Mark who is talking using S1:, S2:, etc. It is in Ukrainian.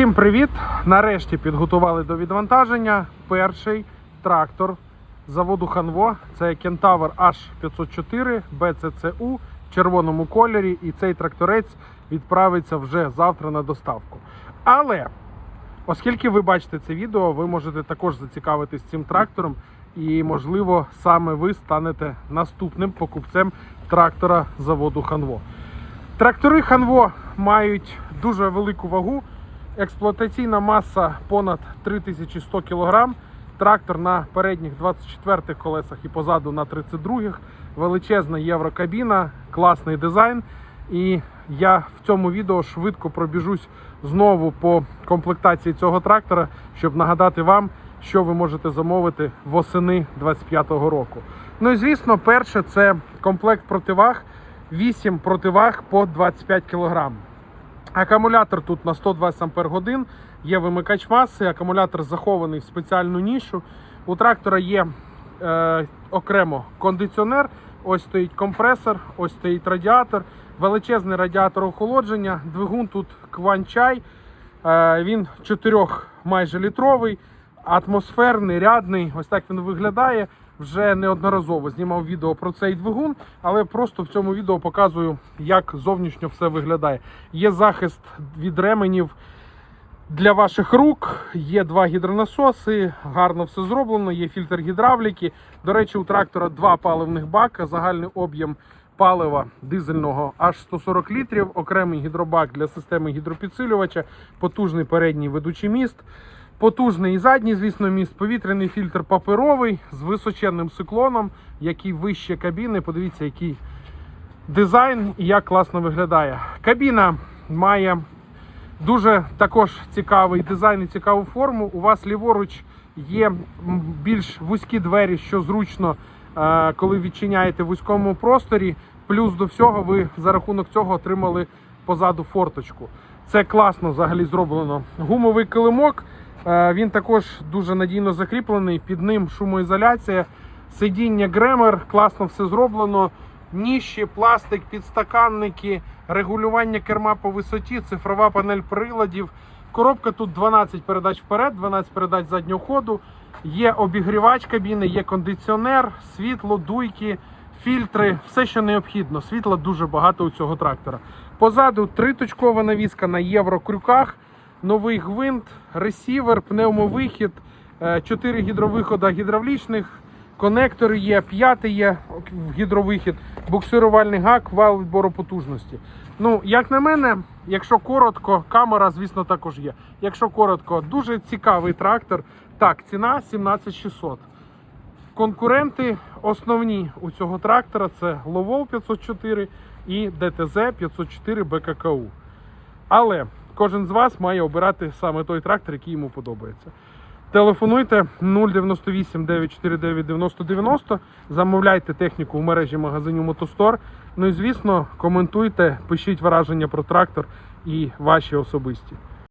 S1: Всім привіт! Нарешті підготували до відвантаження перший трактор заводу Ханво. Це Кентавр H504 BCCU в червоному кольорі. І цей тракторець відправиться вже завтра на доставку. Але оскільки ви бачите це відео, ви можете також зацікавитись цим трактором. І, можливо, саме ви станете наступним покупцем трактора заводу Ханво. Трактори Ханво мають дуже велику вагу. Експлуатаційна маса понад 3100 кг. Трактор на передніх 24 колесах і позаду на 32-х. Величезна єврокабіна, класний дизайн. І я в цьому відео швидко пробіжусь знову по комплектації цього трактора, щоб нагадати вам, що ви можете замовити восени 25-го року. Ну і звісно, перше це комплект противаг. 8 противаг по 25 кг. Акумулятор тут на 120 Ампер годин, є вимикач маси, акумулятор захований в спеціальну нішу. У трактора є е, окремо кондиціонер, ось стоїть компресор, ось стоїть радіатор, величезний радіатор охолодження, двигун тут кванчай, е, він 4 майже літровий, атмосферний, рядний. Ось так він виглядає. Вже неодноразово знімав відео про цей двигун, але просто в цьому відео показую, як зовнішньо все виглядає. Є захист від ременів для ваших рук, є два гідронасоси, гарно все зроблено, є фільтр гідравліки. До речі, у трактора два паливних бака, загальний об'єм палива дизельного аж 140 літрів, окремий гідробак для системи гідропідсилювача, потужний передній ведучий міст. Потужний і задній, звісно, міст, повітряний фільтр паперовий з височенним циклоном, який вище кабіни. Подивіться, який дизайн і як класно виглядає. Кабіна має дуже також цікавий дизайн і цікаву форму. У вас ліворуч є більш вузькі двері, що зручно, е, коли відчиняєте в вузькому просторі. Плюс до всього, ви за рахунок цього отримали позаду форточку. Це класно взагалі зроблено. Гумовий килимок. Е, Він також дуже надійно закріплений. Під ним шумоізоляція, сидіння гремер, класно все зроблено. Ніщі, пластик, підстаканники, регулювання керма по висоті, цифрова панель приладів. Коробка тут 12 передач вперед, 12 передач заднього ходу. Є обігрівач кабіни, є кондиціонер, світло, дуйки, фільтри, все, що необхідно. Світла дуже багато у цього трактора. Позаду триточкова навіска на єврокрюках новий гвинт, ресівер, пневмовихід, 4 гідровихода гідравлічних, конектори є, п'ятий є гідровихід, буксирувальний гак, вал відбору потужності. Ну, як на мене, якщо коротко, камера, звісно, також є. Якщо коротко, дуже цікавий трактор. Так, ціна 17600. Конкуренти основні у цього трактора це Ловол 504 і ДТЗ 504 БККУ. Але кожен з вас має обирати саме той трактор, який йому подобається. Телефонуйте 098 949 9090, замовляйте техніку в мережі магазинів Мотостор. Ну і звісно, коментуйте, пишіть враження про трактор і ваші особисті.